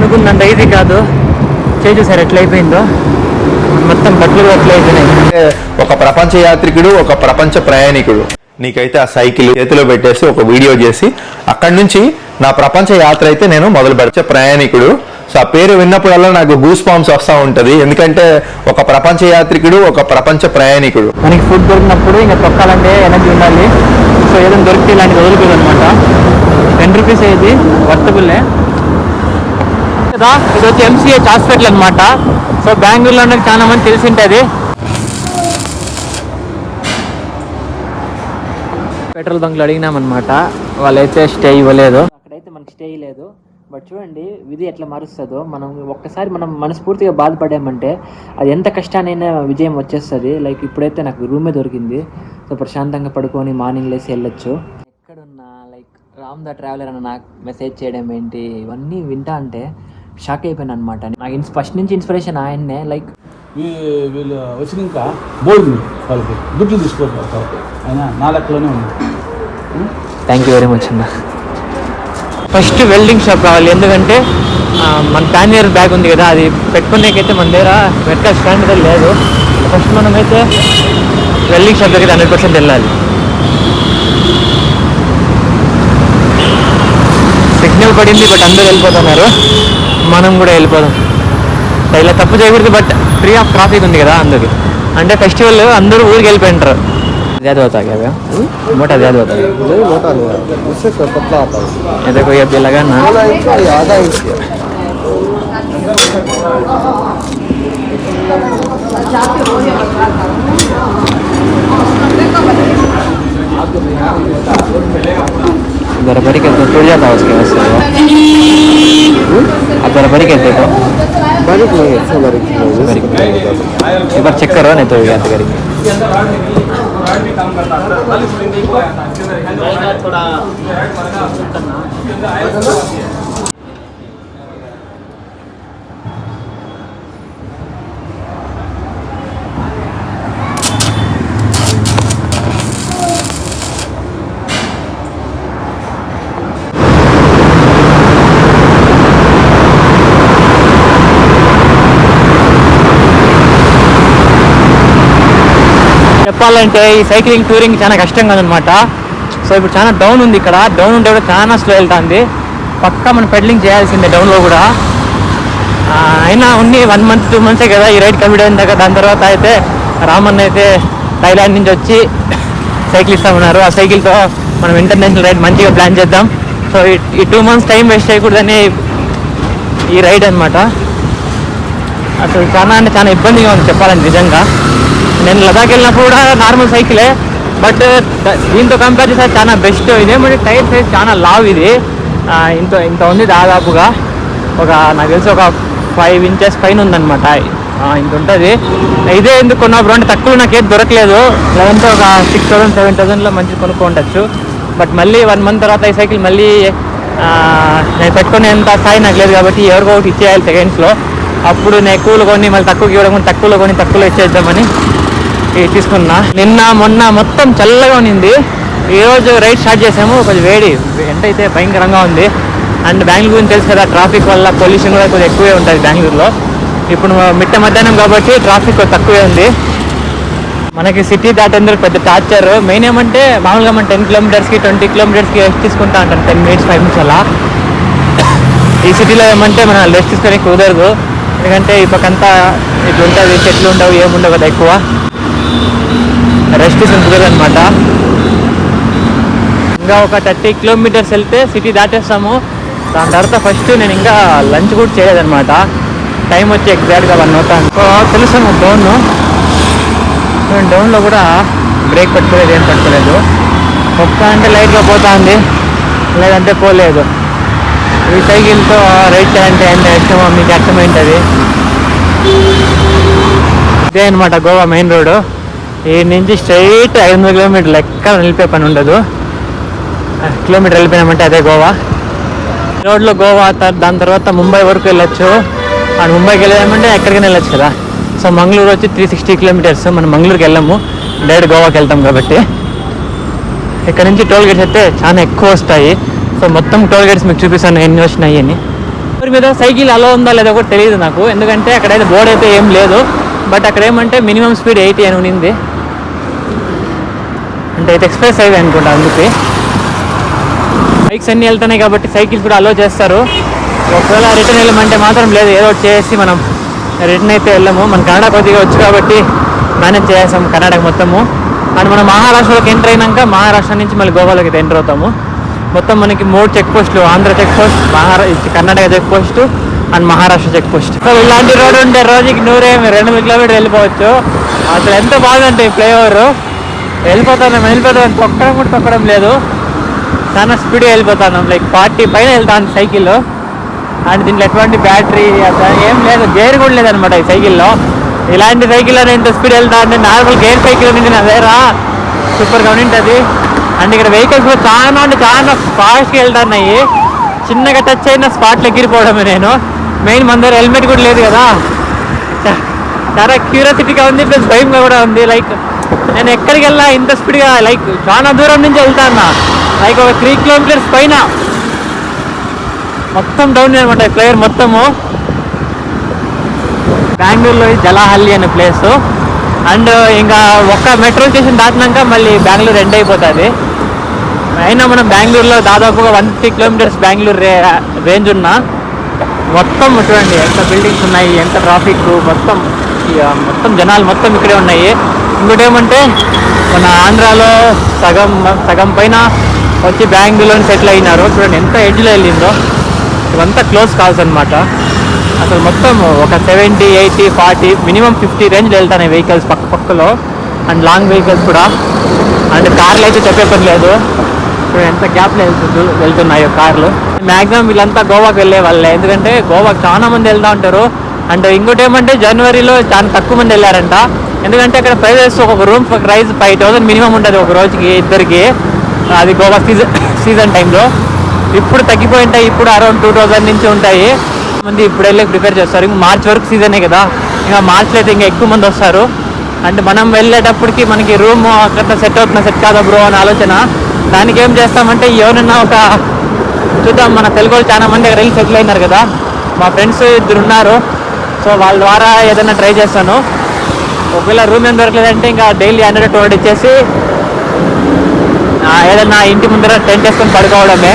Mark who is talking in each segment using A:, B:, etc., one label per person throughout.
A: అనుకున్నంత ఈజీ కాదు. చేయి చూసారు ఎట్లయిపోయిందో మొత్తం బట్టలు కూడా ఎట్లా అయిపోయినాయి.
B: అంటే ఒక ప్రపంచ యాత్రికుడు ఒక ప్రపంచ ప్రయాణికుడు. నీకైతే ఆ సైకిల్ చేతిలో పెట్టేసి ఒక వీడియో చేసి అక్కడి నుంచి నా ప్రపంచ యాత్ర అయితే నేను మొదలు పెడతా. ప్రయాణికుడు. సో ఆ పేరు విన్నప్పుడల్లా నాకు గూస్ పాంప్స్ వస్తూ ఉంటది. ఎందుకంటే ఒక ప్రపంచ యాత్రికుడు ఒక ప్రపంచ ప్రయాణికుడు.
A: మనకి ఫుడ్ దొరికినప్పుడు ఇంకా తొక్కాలంటే ఎనర్జీ ఉండాలి. సో ఏదైనా దొరికితే ఇలాంటి వదులుకోదు అనమాట. టెన్ రూపీస్ ఇది వర్తబుల్లే కదా? ఇది వచ్చి ఎంసీహెచ్ హాస్పిటల్ అనమాట సో బెంగళూరులో నాకు చాలా మంది తెలిసి ఉంటుంది పెట్రోల్ బంక్లో అడిగినామన్నమాట వాళ్ళైతే స్టే ఇవ్వలేదు. అక్కడైతే మనకి స్టే లేదు. బట్ చూడండి విధి ఎట్లా మారుస్తుందో. మనం ఒక్కసారి మనం మనస్ఫూర్తిగా బాధపడామంటే అది ఎంత కష్టానైనా విజయం వచ్చేస్తుంది. లైక్ ఇప్పుడైతే నాకు రూమే దొరికింది. సో ప్రశాంతంగా పడుకొని మార్నింగ్ లేసి వెళ్ళొచ్చు. ఎక్కడున్నా లైక్ రామ్ ద ట్రావెలర్ అని నాకు మెసేజ్ చేయడం ఏంటి? ఇవన్నీ వింటా అంటే షాక్ అయిపోయాను అనమాట నాకు ఇన్స్ ఫస్ట్ నుంచి ఇన్స్పిరేషన్ ఆయన్నే లైక్
C: వీళ్ళు వచ్చినాక బోల్డ్ వాళ్ళకి దుడ్లు తీసుకోవాలి వాళ్ళకి. అయినా నా లెక్కలోనే ఉంది.
A: థ్యాంక్ యూ వెరీ మచ్ అన్న. ఫస్ట్ వెల్డింగ్ షాప్ కావాలి ఎందుకంటే మన ప్యానియర్ బ్యాగ్ ఉంది కదా అది పెట్టుకునేకైతే మన దగ్గర మెడికల్ స్టాండ్ దగ్గర లేదు. ఫస్ట్ మనమైతే వెల్డింగ్ షాప్ దగ్గర హండ్రెడ్ పర్సెంట్ వెళ్ళాలి. సిగ్నల్ పడింది బట్ అందరూ వెళ్ళిపోతున్నారు. మనం కూడా వెళ్ళిపోదాం ఇలా తప్పు చేయకూడదు బట్ ఫ్రీ ఆఫ్ ట్రాఫిక్ ఉంది కదా అందరికి అంటే ఫెస్టివల్ అందరూ ఊరికి వెళ్ళిపోయింటారు ज़्यादा होता है क्या भैया मोटा ज़्यादा होता है
D: नहीं मोटा नहीं है उससे पतला आता है
A: ये देखो ये अभी लगा ना
D: वाला इंच का ये आधा इंच का
A: बराबरी करते टूट जाता है उसके वजह से वो आप बराबरी करते तो
D: बारीक नहीं अच्छा बारीक नहीं
A: बारीक। एक बार चेक करो नहीं तो याद करेंगे చెప్పాలంటే ఈ సైక్లింగ్ టూరింగ్ చాలా కష్టంగా ఉందన్నమాట. సో ఇప్పుడు చాలా డౌన్ ఉంది ఇక్కడ. డౌన్ ఉంటే కూడా చాలా స్లో వెళ్తుంది. పక్కా మనం పెడలింగ్ చేయాల్సిందే డౌన్లో కూడా. అయినా ఉన్ని వన్ మంత్ టూ మంత్సే కదా ఈ రైడ్ కంప్లీట్ అయిన దాకా దాని తర్వాత అయితే రామన్ అయితే థైలాండ్ నుంచి వచ్చి సైకిల్ ఇస్తామన్నారు ఆ సైకిల్తో మనం ఇంటర్నేషనల్ రైడ్ మంచిగా ప్లాన్ చేద్దాం. సో ఈ- టూ మంత్స్ టైం వేస్ట్ చేయకూడదని ఈ రైడ్ అనమాట అసలు చాలా అంటే చాలా ఇబ్బందిగా ఉంది చెప్పాలని నిజంగా. నేను లదాఖ్ వెళ్ళినప్పుడు కూడా నార్మల్ సైకిలే బట్ దీంతో కంపేర్ చేస్తే చాలా బెస్ట్ ఇదేమంటే టైర్ సైజ్ చాలా లావ్ ఇది. ఇంత ఇంత ఉంది దాదాపుగా. ఒక నాకు తెలిసి ఒక ఫైవ్ ఇంచెస్ పైన ఉందన్నమాట. ఇంత ఉంటుంది. ఇదే ఎందుకు కొన్నప్పుడు అంటే తక్కువ నాకు ఏది దొరకలేదు. లేదంటే ఒక సిక్స్ థౌసండ్ సెవెన్ థౌసండ్లో మంచి కొనుక్కోవచ్చు బట్ మళ్ళీ వన్ మంత్ తర్వాత ఈ సైకిల్ మళ్ళీ నేను పెట్టుకునేంత స్థాయి నాకు లేదు కాబట్టి ఎవరికో ఒకటి ఇచ్చేయాలి సెకండ్స్లో అప్పుడు నేను ఎక్కువలో కొని మళ్ళీ తక్కువకి ఇవ్వడం తక్కువలో కొని తక్కువలో ఇచ్చేద్దామని తీసుకున్నా. నిన్న మొన్న మొత్తం చల్లగా ఉన్నింది. ఈరోజు రైడ్ స్టార్ట్ చేసాము. కొంచెం వేడి. ఎండ అయితే భయంకరంగా ఉంది. అండ్ బెంగళూరు గురించి తెలుసు కదా ట్రాఫిక్ వల్ల పొల్యూషన్ కూడా కొంచెం ఎక్కువే ఉంటుంది బెంగళూరులో. ఇప్పుడు మిట్ట మధ్యాహ్నం కాబట్టి ట్రాఫిక్ తక్కువే ఉంది. మనకి సిటీ దాటేందుకు పెద్ద టార్చర్ మెయిన్ ఏమంటే మామూలుగా మనం టెన్ కిలోమీటర్స్కి ట్వంటీ కిలోమీటర్స్కి రెస్ట్ తీసుకుంటా అంటాను టెన్ మినిట్స్ ఫైవ్ మినిట్స్ అలా. ఈ సిటీలో ఏమంటే మనం రెస్ట్ తీసుకొని కుదరదు. ఎందుకంటే ఈ పక్కంతా ఇట్లా ఉంటుంది చెట్లు ఉండవు ఏముండవు కదా ఎక్కువ. రెస్ట్ తీసుకొని అనమాట ఇంకా ఒక థర్టీ కిలోమీటర్స్ వెళ్తే సిటీ దాటేస్తాము. దాని తర్వాత ఫస్ట్ నేను ఇంకా లంచ్ కూడా చేయలేదన్నమాట. టైం వచ్చి ఎగ్జాక్ట్గా వన్ అవుతాను సో తెలుసు డౌన్ డౌన్లో కూడా బ్రేక్ పట్టుకోలేదు ఏం పట్టుకోలేదు. ఒక్క అంటే లైట్గా పోతా ఉంది. లేదంటే పోలేదు. ఈ సైకిల్తో రైట్ అంటే ఎంత ఇష్టమో మీకు అర్థమైంటుంది. ఇదే అనమాట గోవా మెయిన్ రోడ్ ఈ నుంచి స్ట్రైట్ ఐదు వందల కిలోమీటర్లు ఎక్కడ నిలిపే పని ఉండదు. కిలోమీటర్ వెళ్ళిపోయినామంటే అదే గోవా. రోడ్లో గోవా దాని తర్వాత ముంబై వరకు వెళ్ళొచ్చు. అండ్ ముంబైకి వెళ్ళామంటే ఎక్కడికైనా వెళ్ళొచ్చు కదా. సో మంగళూరు వచ్చి త్రీ సిక్స్టీ కిలోమీటర్స్ మనం మంగళూరుకి వెళ్ళాము. డైరెక్ట్ గోవాకి వెళ్తాం కాబట్టి. ఇక్కడ నుంచి టోల్ గేట్స్ అయితే చాలా ఎక్కువ వస్తాయి. సో మొత్తం టోల్ గేట్స్ మీకు చూపిస్తాను ఎన్ని వచ్చినాయి అని ఊరి మీద సైకిల్ అలా ఉందా లేదో కూడా తెలియదు నాకు. ఎందుకంటే అక్కడైతే బోర్డు అయితే ఏం లేదు. బట్ అక్కడ ఏమంటే మినిమం స్పీడ్ ఎయిటీ అని ఉన్నింది. అంటే ఇది ఎక్స్ప్రెస్ హైవే అనుకుంటా అందుకే. బైక్స్ అన్నీ వెళ్తున్నాయి కాబట్టి సైకిల్స్ కూడా అలో చేస్తారు. ఒకవేళ రిటర్న్ వెళ్ళమంటే మాత్రం లేదు ఏదో ఒకటి చేసి మనం రిటర్న్ అయితే వెళ్ళము. మన కన్నడ కొద్దిగా వచ్చు కాబట్టి మేనేజ్ చేసాం కర్ణాటక మొత్తము. అండ్ మనం మహారాష్ట్రలోకి ఎంటర్ అయినాక మహారాష్ట్ర నుంచి మళ్ళీ గోవాలోకి అయితే ఎంటర్ అవుతాము. మొత్తం మనకి మూడు చెక్ పోస్టులు Andhra check post మహారా Karnataka check post and Maharashtra check post. So ఇలాంటి రోడ్ ఉంటే రోజుకి నూరే రెండు వందల కిలోమీటర్ వెళ్ళిపోవచ్చు. అసలు ఎంత బాగుందంటే ఈ ఫ్లైఓవర్. వెళ్ళిపోతాను వెళ్ళిపోతాను తొక్కడం కూడా తొక్కడం లేదు. చాలా స్పీడ్గా వెళ్ళిపోతాను లైక్ ఫార్టీ పైన వెళ్తాను సైకిల్లో. అండ్ దీంట్లో ఎటువంటి బ్యాటరీ ఏం లేదు గేర్ కూడా లేదనమాట ఈ సైకిల్లో. ఇలాంటి సైకిల్లో నేను ఇంత స్పీడ్ వెళ్తా అంటే నార్మల్ గేర్ సైకిల్ ఉంది నా దగ్గర సూపర్గా ఉంటుంది అండ్ ఇక్కడ వెహికల్స్ కూడా చాలా అంటే చాలా ఫాస్ట్గా వెళ్తున్నాయి. చిన్నగా టచ్ అయిన స్పాట్లో ఎగిరిపోవడమే నేను. మెయిన్ మన దగ్గర హెల్మెట్ కూడా లేదు కదా. చాలా క్యూరియాసిటీగా ఉంది ప్లస్ భయంగా కూడా ఉంది లైక్ నేను ఎక్కడికి వెళ్ళా ఇంత స్పీడ్గా లైక్ చాలా దూరం నుంచి వెళ్తాను అన్న. లైక్ ఒక త్రీ కిలోమీటర్స్ పైన. మొత్తం డౌన్ అనమాట ప్లేయర్ మొత్తము. బెంగళూరులో జలాహల్లి అనే ప్లేస్. అండ్ ఇంకా ఒక్క మెట్రో స్టేషన్ దాటినాక మళ్ళీ బెంగళూరు ఎండ్ అయిపోతుంది. అయినా మనం బెంగళూరులో దాదాపుగా వన్ ఫిఫ్టీ కిలోమీటర్స్ బెంగళూరు రే రేంజ్ ఉన్నా. మొత్తం చూడండి ఎంత బిల్డింగ్స్ ఉన్నాయి ఎంత ట్రాఫిక్ మొత్తం ఇక మొత్తం జనాలు మొత్తం ఇక్కడే ఉన్నాయి. ఇంకోటి ఏమంటే మన ఆంధ్రాలో సగం సగం పైన వచ్చి బెంగళూరులో సెటిల్ అయినారు. చూడండి ఎంత ఎడ్జ్లో వెళ్ళిందో. ఇవంతా క్లోజ్ కాల్స్ అనమాట అసలు మొత్తం ఒక seventy eighty forty minimum fifty రేంజ్లో వెళ్తున్నాయి వెహికల్స్ పక్క పక్కలో. అండ్ లాంగ్ వెహికల్స్ కూడా. అండ్ కార్లు అయితే చెప్పే పని లేదు. ఇప్పుడు ఎంత గ్యాప్లో వెళ్తు వెళ్తున్నాయో కార్లు మ్యాక్సిమం వీళ్ళంతా గోవాకి వెళ్ళే వాళ్ళే. ఎందుకంటే గోవాకి చాలా మంది వెళ్తూ ఉంటారు. అండ్ ఇంకోటి ఏమంటే జనవరిలో చాలా తక్కువ మంది వెళ్ళారంట. ఎందుకంటే అక్కడ ప్రైజెస్ ఒక room price five thousand minimum ఉంటుంది ఒక రోజుకి ఇద్దరికి. అది గోవా సీజన్ సీజన్ టైంలో ఇప్పుడు తగ్గిపోయి ఉంటాయి ఇప్పుడు అరౌండ్ టూ థౌజండ్ నుంచి ఉంటాయి. మంది ఇప్పుడు వెళ్ళి ప్రిపేర్ చేస్తారు. ఇంకా మార్చ్ వరకు సీజనే కదా. ఇంకా మార్చ్లో అయితే ఇంకా ఎక్కువ మంది వస్తారు. అంటే మనం వెళ్ళేటప్పటికి మనకి రూమ్ అక్కడ సెట్ అవుతున్నా సెట్ కాదా బ్రో అని ఆలోచన. దానికి ఏం చేస్తామంటే ఎవరైనా ఒక చూద్దాం మన తెలుగు వాళ్ళు చాలా మంది అక్కడ సెటిల్ అయినారు కదా. మా ఫ్రెండ్స్ ఇద్దరు ఉన్నారు. సో వాళ్ళ ద్వారా ఏదైనా ట్రై చేస్తాను. ఒకవేళ రూమ్ ఏం దొరకలేదంటే ఇంకా డైలీ హండ్రెడ్ టూ హండ్రెడ్ ఇచ్చేసి ఏదైనా ఇంటి ముందర టెంట్ వేసుకొని పడుకోవడమే.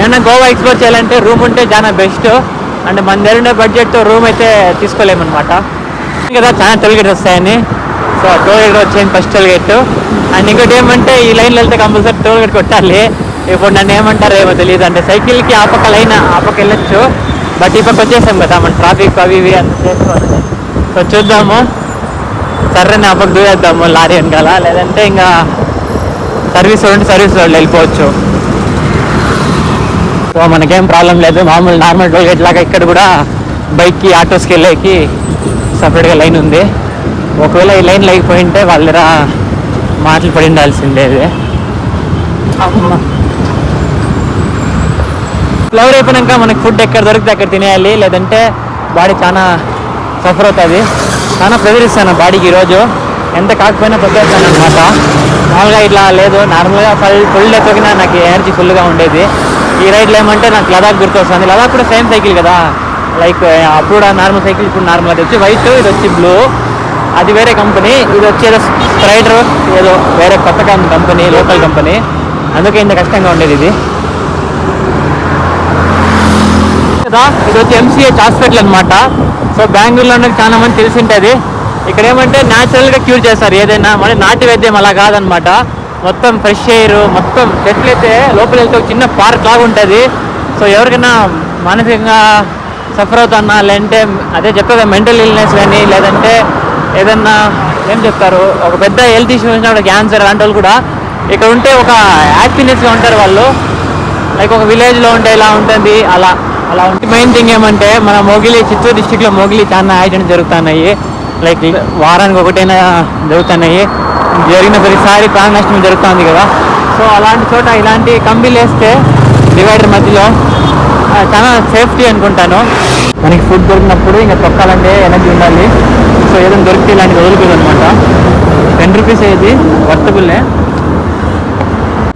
A: ఏమన్నా గోవా ఎక్స్ప్లోర్ చేయాలంటే రూమ్ ఉంటే చాలా బెస్ట్. అంటే మన దగ్గర ఉండే బడ్జెట్తో రూమ్ అయితే తీసుకోలేమన్నమాట. కదా చాలా టోల్ వస్తాయని సో టోల్ గేట్ వచ్చేయండి ఫస్ట్ టోల్ గేట్ అండ్ ఇంకోటి ఏమంటే ఈ లైన్లో వెళ్తే కంపల్సరీ టోల్ గేట్ కొట్టాలి. ఇప్పుడు నన్ను ఏమంటారో ఏమో తెలియదు అంటే సైకిల్కి ఆ పక్క లైన్ ఆ పక్క వెళ్ళొచ్చు. బట్ ఈ పక్క వచ్చేసాం కదా మన ట్రాఫిక్ అవి ఇవి అంత చేసుకోవాలి సో చూద్దాము. సర్రని ఆ పక్క దూరేద్దాము లారీ వెనకాల. లేదంటే ఇంకా సర్వీస్ ఉంటే సర్వీస్ వాళ్ళు వెళ్ళిపోవచ్చు. సో మనకేం ప్రాబ్లం లేదు. మామూలు నార్మల్ టోల్ గేట్ లాగా ఇక్కడ కూడా బైక్కి ఆటోస్కి వెళ్ళేకి సపరేట్గా లైన్ ఉంది. ఒకవేళ ఈ లైన్ లేకపోయి ఉంటే వాళ్ళ దగ్గర మాటలు పడి ఉండాల్సిందేది ఫ్లవర్ అయిపోయినాక మనకి ఫుడ్ ఎక్కడ దొరికితే అక్కడ తినేయాలి. లేదంటే బాడీ చాలా సఫర్ అవుతుంది. చాలా ప్రెజర్ ఇస్తాను బాడీకి ఈరోజు. ఎంత కాకపోయినా ప్రిపేర్ అనమాట మామూలుగా ఇట్లా లేదు. నార్మల్గా ఫుల్ ఫుల్ డే తొక్కినా నాకు ఎనర్జీ ఫుల్గా ఉండేది. ఈ రైడ్లో ఏమంటే నాకు లదాఖ్ గుర్తొస్తుంది. లదాఖ్ కూడా సేమ్ సైకిల్ కదా. లైక్ అప్పుడు నార్మల్ సైకిల్ ఇప్పుడు నార్మల్ అది. వచ్చి వైట్ ఇది వచ్చి బ్లూ అది వేరే కంపెనీ ఇది వచ్చి ఏదో స్ప్రైడర్ ఏదో వేరే కొత్త కంపెనీ లోకల్ కంపెనీ. అందుకే ఇంత కష్టంగా ఉండేది ఇది. కదా ఇది వచ్చి ఎంసీహెచ్ హాస్పిటల్ అనమాట సో బెంగళూరులో చాలా మంది తెలిసి ఉంటుంది ఇక్కడ ఏమంటే న్యాచురల్గా క్యూర్ చేస్తారు ఏదైనా. మరి నాటి వైద్యం అలా కాదనమాట మొత్తం ఫ్రెష్ ఎయిర్ మొత్తం చెట్లు అయితే లోపల వెళ్తే ఒక చిన్న పార్క్ లాగా ఉంటుంది. సో ఎవరికైనా మానసికంగా సఫర్ అవుతున్నా లేదంటే అదే చెప్పేది మెంటల్ ఇల్నెస్ కానీ లేదంటే ఏదన్నా ఏం చెప్తారు? ఒక పెద్ద హెల్త్ ఇష్యూ వచ్చినప్పుడు క్యాన్సర్ అలాంటి వాళ్ళు కూడా ఇక్కడ ఉంటే ఒక హ్యాపీనెస్గా ఉంటారు వాళ్ళు. లైక్ ఒక విలేజ్లో ఉంటే ఇలా ఉంటుంది అలా అలా ఉంటే మెయిన్ థింగ్ ఏమంటే మన మోగిలి చిత్తూరు డిస్టిక్లో మోగిలి చాలా యాక్సిడెంట్ జరుగుతున్నాయి. లైక్ వారానికి ఒకటైనా జరుగుతున్నాయి. జరిగిన ప్రతిసారి ప్రాణ నష్టం జరుగుతుంది కదా. సో అలాంటి చోట ఇలాంటి కంబీలు వేస్తే డివైడర్ మధ్యలో చాలా సేఫ్టీ అనుకుంటాను. మనకి ఫుడ్ దొరికినప్పుడు ఇంకా తొక్కాలంటే ఎనర్జీ ఉండాలి. సో ఏదైనా దొరికితే ఇలాంటిది వదులుకోదు అనమాట టెన్ రూపీస్ ఇది వర్తబుల్లే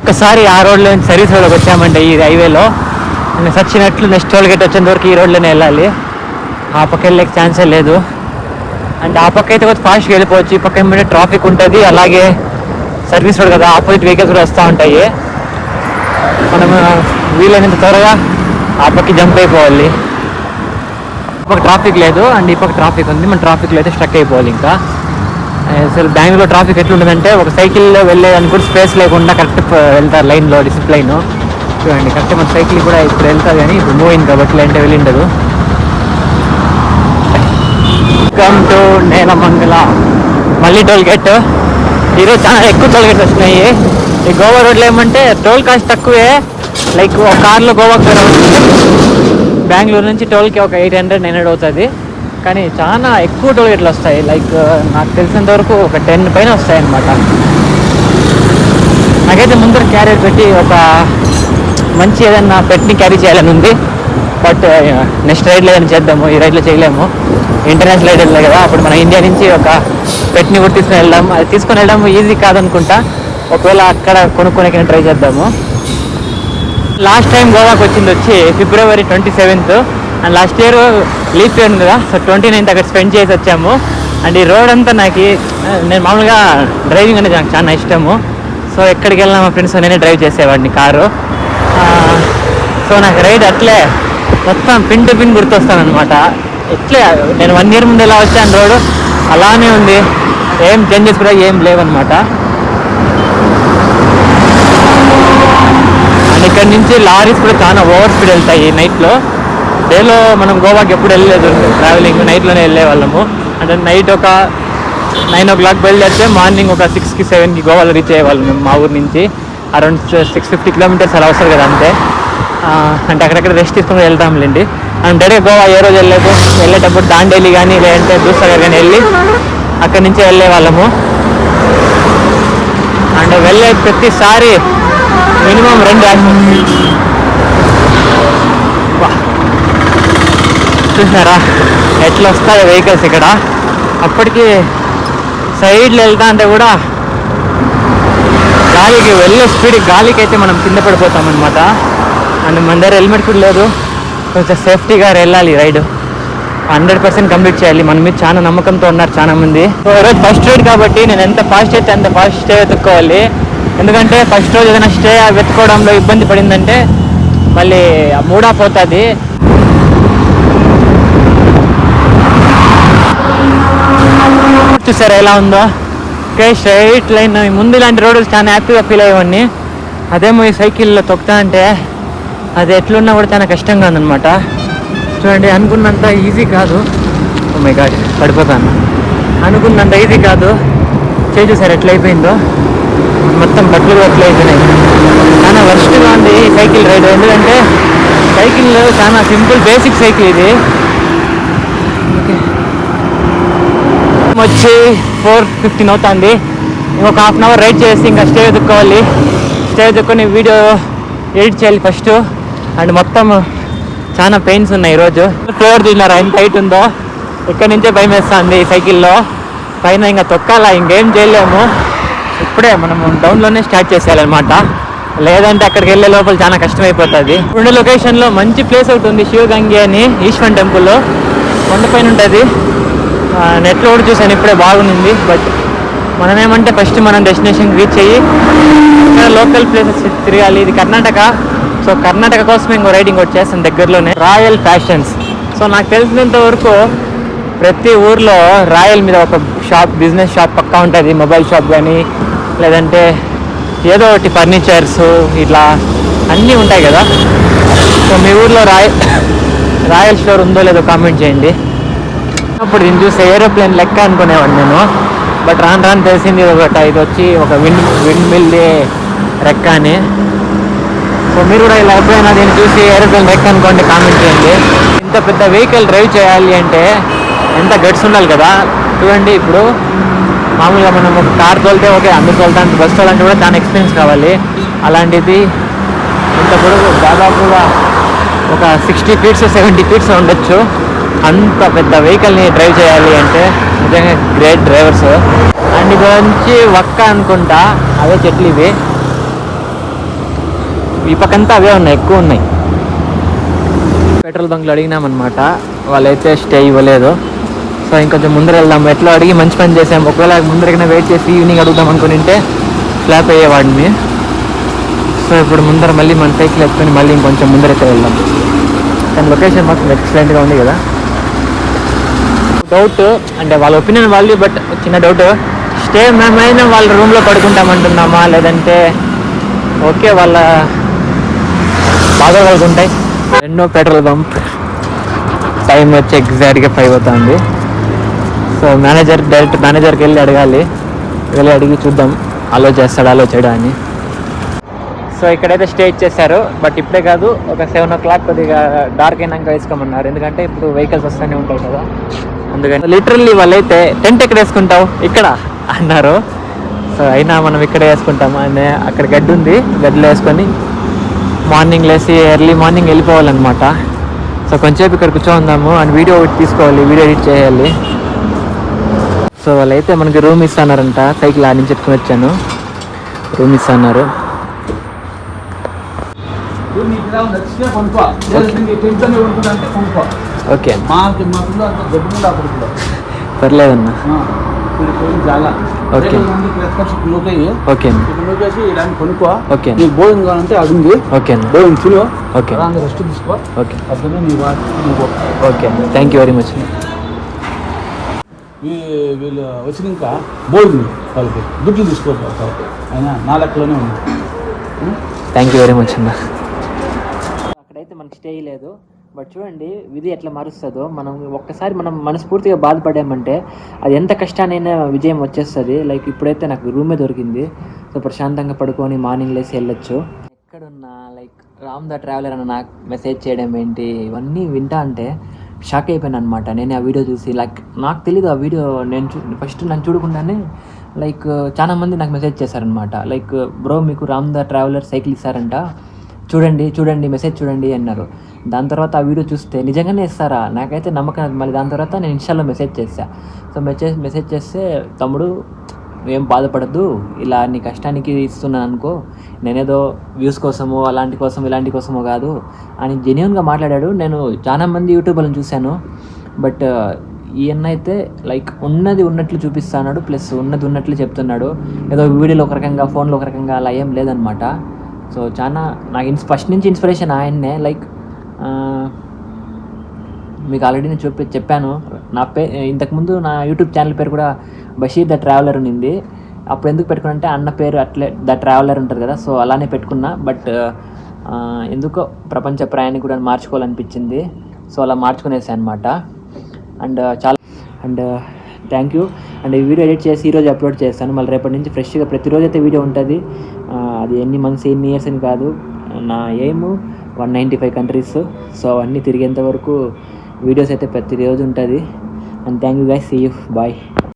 A: ఒక్కసారి ఆ రోడ్లో నుంచి సర్వీస్ రోడ్కి వచ్చామంటే ఈ హైవేలో నేను సచ్చినట్లు నెక్స్ట్ టోల్ గేట్ వచ్చేంత వరకు ఈ రోడ్లోనే వెళ్ళాలి. ఆ పక్క వెళ్ళే ఛాన్సే లేదు. అంటే ఆ పక్క అయితే కొంచెం ఫాస్ట్గా వెళ్ళిపోవచ్చు. ఈ పక్క ఏమంటే ట్రాఫిక్ ఉంటుంది. అలాగే సర్వీస్ రోడ్ కదా ఆపోజిట్ వెహికల్స్ కూడా వస్తూ ఉంటాయి. మనం వీలైనంత త్వరగా ఆ జంప్ అయిపోవాలి. ఈ పక్క ట్రాఫిక్ లేదు అండ్ ఈ పక్క ట్రాఫిక్ ఉంది. మన ట్రాఫిక్లో అయితే స్ట్రక్ అయిపోవాలి ఇంకా. అసలు బెంగళూరు ట్రాఫిక్ ఎట్లుంటుందంటే ఒక సైకిల్లో వెళ్ళేదానికి కూడా స్పేస్ లేకుండా కరెక్ట్ వెళ్తారు లైన్లో డిసిప్లైన్ చూడండి కరెక్ట్ మన సైకిల్ కూడా ఇప్పుడు వెళ్తారు కానీ ఇప్పుడు మూవ్ అయింది కాబట్టి లేదంటే వెళ్ళిండదు. వెల్కమ్ టు నేలమంగళ మళ్ళీ టోల్ గేట్ ఈరోజు చాలా ఎక్కువ టోల్ గేట్స్ వచ్చినాయి ఈ గోవా రోడ్లో ఏమంటే టోల్ కాస్ట్ తక్కువే. లైక్ ఒక కార్లో గోవాకి బెంగళూరు నుంచి టోల్కి ఒక ఎయిట్ హండ్రెడ్ నైన్ హండ్రెడ్ అవుతుంది. కానీ చాలా ఎక్కువ టోల్ గేట్లు వస్తాయి లైక్ నాకు తెలిసినంత వరకు ఒక టెన్ పైన వస్తాయి నాకైతే ముందర క్యారియర్ పెట్టి ఒక మంచి ఏదన్నా పెట్టిని క్యారీ చేయాలని ఉంది. బట్ నెక్స్ట్ రైడ్లో ఏదైనా చేద్దాము. ఈ రైడ్లో చేయలేము. ఇంటర్నేషనల్ రైడ్ వెళ్ళాయి కదా అప్పుడు మన ఇండియా నుంచి ఒక పెట్టిని కూడా తీసుకుని వెళ్దాం. అది తీసుకొని వెళ్ళడం ఈజీ కాదనుకుంటా. ఒకవేళ అక్కడ కొనుక్కోనికి ట్రై చేద్దాము. లాస్ట్ టైం గోవాకి వచ్చింది వచ్చి ఫిబ్రవరి twenty seventh and last year leave year ఉంది కదా. సో ట్వంటీ నైన్త్ అక్కడ స్పెండ్ చేసి వచ్చాము. అండ్ ఈ రోడ్ అంతా నాకు నేను మామూలుగా డ్రైవింగ్ అనేది నాకు చాలా ఇష్టము. సో ఎక్కడికి వెళ్ళినా మా ఫ్రెండ్స్ నేనే డ్రైవ్ చేసేవాడిని కారు. సో నాకు రైడ్ అట్లే మొత్తం పిన్ టు పిన్ గుర్తొస్తాను అనమాట ఎట్లే నేను వన్ ఇయర్ ముందు ఎలా వచ్చాను రోడ్? అలానే ఉంది. ఏం చేంజెస్ కూడా ఏం లేవన్నమాట. అండ్ ఇక్కడ నుంచి లారీస్ కూడా చాలా ఓవర్ స్పీడ్ వెళ్తాయి నైట్లో. డేలో మనం గోవాకి ఎప్పుడు వెళ్ళలేదు ట్రావెలింగ్ నైట్లోనే వెళ్ళే వాళ్ళము అంటే నైట్ ఒక నైన్ ఓ క్లాక్ బయలుదేరితే మార్నింగ్ ఒక సిక్స్కి సెవెన్కి గోవాలో రీచ్ అయ్యేవాళ్ళం మేము మా ఊరు నుంచి. అరౌండ్ సిక్స్ ఫిఫ్టీ కిలోమీటర్స్ అలా వస్తారు కదా అంతే. అంటే అక్కడక్కడ రెస్ట్ తీసుకుని వెళ్తాంలేండి. అండ్ డైరెక్ట్ గోవా ఏ రోజు వెళ్ళలేదు. వెళ్ళేటప్పుడు దాండేలి కానీ లేదంటే దూసగర్ కానీ వెళ్ళి అక్కడి నుంచి వెళ్ళే వాళ్ళము అండ్ వెళ్ళే ప్రతిసారి మినిమం రెండు చూసారా ఎట్లా వస్తాయి వెహికల్స్ ఇక్కడ? అప్పటికి సైడ్లో వెళ్తా అంటే కూడా గాలికి వెళ్ళే స్పీడ్ గాలికి అయితే మనం కింద పడిపోతాం అనమాట అండ్ మన దగ్గర హెల్మెట్ కూడా లేదు. కొంచెం సేఫ్టీగా వెళ్ళాలి రైడ్. హండ్రెడ్ పర్సెంట్ కంప్లీట్ చేయాలి. మన మీద చాలా నమ్మకంతో ఉన్నారు చాలా మంది ఈరోజు ఫస్ట్ రైడ్ కాబట్టి నేను ఎంత ఫాస్ట్ అయితే అంత ఫాస్ట్ స్టే వెతుక్కోవాలి ఎందుకంటే ఫస్ట్ రోజు ఏదైనా స్టే వెతుకోవడంలో ఇబ్బంది పడిందంటే మళ్ళీ మూడ్ ఆఫ్ అవుతుంది చూసారా ఎలా ఉందో? ఓకే స్ట్రైట్ లైన్ ముందు ఇలాంటి రోడ్లు చాలా హ్యాపీగా ఫీల్ అయ్యేవాడిని. అదేమో ఈ సైకిల్లో తొక్కుతా అంటే అది ఎట్లున్నా కూడా చాలా కష్టంగా ఉందన్నమాట. చూడండి అనుకున్నంత ఈజీ కాదు. Oh మై గాడ్ పడిపోతాను. అనుకున్నంత ఈజీ కాదు. చేయి చూసారు ఎట్లయిపోయిందో? మొత్తం బట్టలు బట్టలు అవుతున్నాయి చాలా వర్స్ట్గా ఉంది ఈ సైకిల్ రైడ్ ఎందుకంటే సైకిల్ చాలా సింపుల్ బేసిక్ సైకిల్ ఇది. వచ్చి ఫోర్ ఫిఫ్టీన్ అవుతుంది ఇంకొక హాఫ్ అన్ అవర్ రైడ్ చేసి ఇంకా స్టే దుక్కోవాలి స్టే వెతుక్కొని వీడియో ఎడిట్ చేయాలి ఫస్ట్ అండ్ మొత్తం చాలా పెయిన్స్ ఉన్నాయి ఈరోజు. ఫ్లోర్ చూసినారా? ఎంత హైట్ ఉందో? ఇక్కడ నుంచే భయం వేస్తుంది ఈ సైకిల్లో పైన ఇంకా తొక్కాలా? ఇంకేం చేయలేము. ఇప్పుడే మనము డౌన్లోనే స్టార్ట్ చేసేయాలన్నమాట. లేదంటే అక్కడికి వెళ్ళే లోపల చాలా కష్టమైపోతుంది. ఉండే లొకేషన్లో మంచి ప్లేస్ ఒకటి ఉంది శివగంగి అని ఈశ్వన్ టెంపుల్లో కొండపైన ఉంటుంది. నెట్లో కూడా చూసాను ఇప్పుడే బాగుంది. బట్ మనమేమంటే ఫస్ట్ మనం డెస్టినేషన్ రీచ్ అయ్యి ఇక్కడ లోకల్ ప్లేసెస్ తిరగాలి. ఇది కర్ణాటక. సో కర్ణాటక కోసమే ఇంకో రైడింగ్ ఒకటి చేస్తాను దగ్గరలోనే. రాయల్ ఫ్యాషన్స్ సో నాకు తెలిసినంత వరకు ప్రతి ఊర్లో రాయల్ మీద ఒక షాప్ బిజినెస్ షాప్ పక్కా ఉంటుంది మొబైల్ షాప్ కానీ లేదంటే ఏదో ఒకటి ఫర్నిచర్స్ ఇట్లా అన్నీ ఉంటాయి కదా. సో మీ ఊర్లో రాయల్ రాయల్ స్టోర్ ఉందో లేదో కామెంట్ చేయండి. అప్పుడు దీన్ని చూస్తే ఏరోప్లేన్ లెక్క అనుకునేవాడిని నేను. బట్ రాను రాను తెలిసింది ఇది ఒకటి ఇది వచ్చి ఒక విండ్ విండ్ మిల్ రెక్క అని. సో మీరు కూడా ఇలా ఎప్పుడైనా దీన్ని చూసి ఏరోప్లేన్ రెక్క అనుకోండి కామెంట్ చేయండి. ఇంత పెద్ద వెహికల్ డ్రైవ్ చేయాలి అంటే ఎంత గట్స్ ఉండాలి కదా. చూడండి ఇప్పుడు. మామూలుగా మనం ఒక కార్ తోలితే ఓకే అందరు తోలుతాంటే బస్ తోలంటే కూడా దాని ఎక్స్పీరియన్స్ కావాలి. అలాంటిది ఇంత పొడుగు దాదాపుగా ఒక సిక్స్టీ ఫీట్స్ సెవెంటీ ఫీట్స్ ఉండొచ్చు. అంత పెద్ద వెహికల్ని డ్రైవ్ చేయాలి అంటే నిజంగా గ్రేట్ డ్రైవర్స్ అండ్ ఇది వచ్చి వక్క అనుకుంటా. అవే చెట్లు ఇవి. ఈ పక్కంతా అవే ఉన్నాయి ఎక్కువ ఉన్నాయి. పెట్రోల్ బంక్లో అడిగినామన్నమాట. వాళ్ళైతే స్టే ఇవ్వలేదు. సో ఇంకొంచెం ముందర వెళ్దాం. ఎట్లా అడిగి మంచి పని చేసాం ఒకవేళ ముందరకైనా వెయిట్ చేసి ఈవినింగ్ అడుగుదాం అనుకుని ఉంటే స్లాప్ అయ్యేవాడిని. సో ఇప్పుడు ముందర మళ్ళీ మన సైకిల్ ఎత్తుకొని మళ్ళీ ఇంకొంచెం ముందరైతే వెళ్దాం. కానీ లొకేషన్ మాత్రం ఎక్సలెంట్గా ఉంది కదా. డౌట్ అంటే వాళ్ళ ఒపీనియన్ వాళ్ళు బట్ చిన్న డౌట్ స్టే మేమైనా వాళ్ళ రూమ్లో పడుకుంటామంటున్నామా లేదంటే ఓకే వాళ్ళ బాగా వాళ్ళకు ఉంటాయి. Petrol pump. టైం వచ్చి ఎగ్జాక్ట్గా ఫైవ్ అవుతుంది. సో మేనేజర్ డైరెక్ట్ మేనేజర్కి వెళ్ళి అడగాలి. వెళ్ళి అడిగి చూద్దాం. అలో చేస్తాడా అలో చేయడా అని. సో ఇక్కడైతే స్టే ఇచ్చేసారు బట్ ఇప్పుడే కాదు ఒక సెవెన్ ఓ క్లాక్ కొద్దిగా డార్క్ అయినాక వేసుకోమన్నారు. ఎందుకంటే ఇప్పుడు వెహికల్స్ వస్తూనే ఉంటాయి కదా. అందుకని లిటరల్లీ వాళ్ళైతే టెంట్ ఎక్కడ వేసుకుంటావు? ఇక్కడ అన్నారు. సో అయినా మనం ఇక్కడ వేసుకుంటాం అనే అక్కడ గడ్డి ఉంది. గడ్డిలో వేసుకొని మార్నింగ్ లేసి ఎర్లీ మార్నింగ్ వెళ్ళిపోవాలన్నమాట. సో కొంచెంసేపు ఇక్కడ కూర్చోందాము. అండ్ వీడియో ఒకటి తీసుకోవాలి. వీడియో ఎడిట్ చేయాలి. సో వాళ్ళైతే మనకి రూమ్ ఇస్తానారంట. సైకిల్ ఆడి నుంచి ఎత్తుకుని వచ్చాను. రూమ్ ఇస్తున్నారు. ఓకే. పర్లేదన్నా. ఓకే. ఓకే.
C: కొనుక్కో.
A: ఓకే.
C: నీకు కావాలంటే
A: ఓకే
C: తిను.
A: ఓకే.
C: రెస్ట్ తీసుకో.
A: థ్యాంక్ యూ వెరీ మచ్
C: వీళ్ళు వచ్చినాక భోజనం వాళ్ళకి దుడ్లు తీసుకోవాలి ఆయన నా లెక్కలోనే ఉంది.
A: థ్యాంక్ యూ వెరీ మచ్ అన్న. అక్కడైతే మనకి స్టే లేదు. బట్ చూడండి విధి ఎట్లా మారుస్తుందో. మనం ఒక్కసారి మనం మనస్ఫూర్తిగా బాధపడామంటే అది ఎంత కష్టానైనా విజయం వచ్చేస్తుంది. లైక్ ఇప్పుడైతే నాకు రూమే దొరికింది. సో ప్రశాంతంగా పడుకొని మార్నింగ్ లేసి వెళ్ళొచ్చు. ఎక్కడున్నా లైక్ రామ్ ద ట్రావెలర్ అని నాకు మెసేజ్ చేయడం ఏంటి? ఇవన్నీ వింటా అంటే షాక్ అయిపోయాను అనమాట నేను ఆ వీడియో చూసి లైక్ నాకు తెలీదు ఆ వీడియో. నేను చూ ఫస్ట్ నన్ను చూడకుండానే లైక్ చాలా మంది నాకు మెసేజ్ చేశారనమాట లైక్ బ్రో మీకు రామ్ ట్రావెలర్ సైకిల్ ఇస్తారంట. చూడండి చూడండి మెసేజ్ చూడండి అన్నారు. దాని తర్వాత ఆ వీడియో చూస్తే నిజంగానే ఇస్తారా? నాకైతే నమ్మకం మళ్ళీ దాని తర్వాత నేను ఇన్స్టాలో మెసేజ్ చేశా. సో మెసేజ్ మెసేజ్ చేస్తే తమ్ముడు ఏం బాధపడద్దు. ఇలా నీ కష్టానికి ఇస్తున్నాను అనుకో. నేనేదో వ్యూస్ కోసమో అలాంటి కోసం ఇలాంటి కోసమో కాదు. అని జెన్యున్గా మాట్లాడాడు. నేను చాలా మంది యూట్యూబర్లను చూశాను. బట్ ఈయన అయితే లైక్ ఉన్నది ఉన్నట్లు చూపిస్తున్నాడు. ప్లస్ ఉన్నది ఉన్నట్లు చెప్తున్నాడు. ఏదో వీడియోలో ఒక రకంగా ఫోన్లో ఒక రకంగా అలా ఏం లేదనమాట సో చాలా నాకు ఇన్స్ ఫస్ట్ నుంచి ఇన్స్పిరేషన్ ఆయన్నే. లైక్ మీకు ఆల్రెడీ నేను చెప్పి చెప్పాను. నా పే ఇంతకుముందు నా యూట్యూబ్ ఛానల్ పేరు కూడా బషీర్ ద ట్రావెలర్ ఉన్నింది అప్పుడు ఎందుకు పెట్టుకున్నంటే అన్న పేరు అట్లే ద ట్రావెలర్ ఉంటుంది కదా సో అలానే పెట్టుకున్నా. బట్ ఎందుకో ప్రపంచ ప్రయాణికుడు అని మార్చుకోవాలనిపించింది. సో అలా మార్చుకునేసా అనమాట అండ్ చాలా అండ్ థ్యాంక్ యూ అండ్ ఈ వీడియో ఎడిట్ చేసి ఈరోజు అప్లోడ్ చేస్తాను. మళ్ళీ రేపటి నుంచి ఫ్రెష్గా ప్రతిరోజు అయితే వీడియో ఉంటుంది. అది ఎన్ని మంత్స్ ఎన్ని ఇయర్స్ అని కాదు. నా aim one ninety five countries so అవన్నీ తిరిగేంత వరకు వీడియోస్ అయితే ప్రతిరోజు ఉంటుంది. And thank you guys see you bye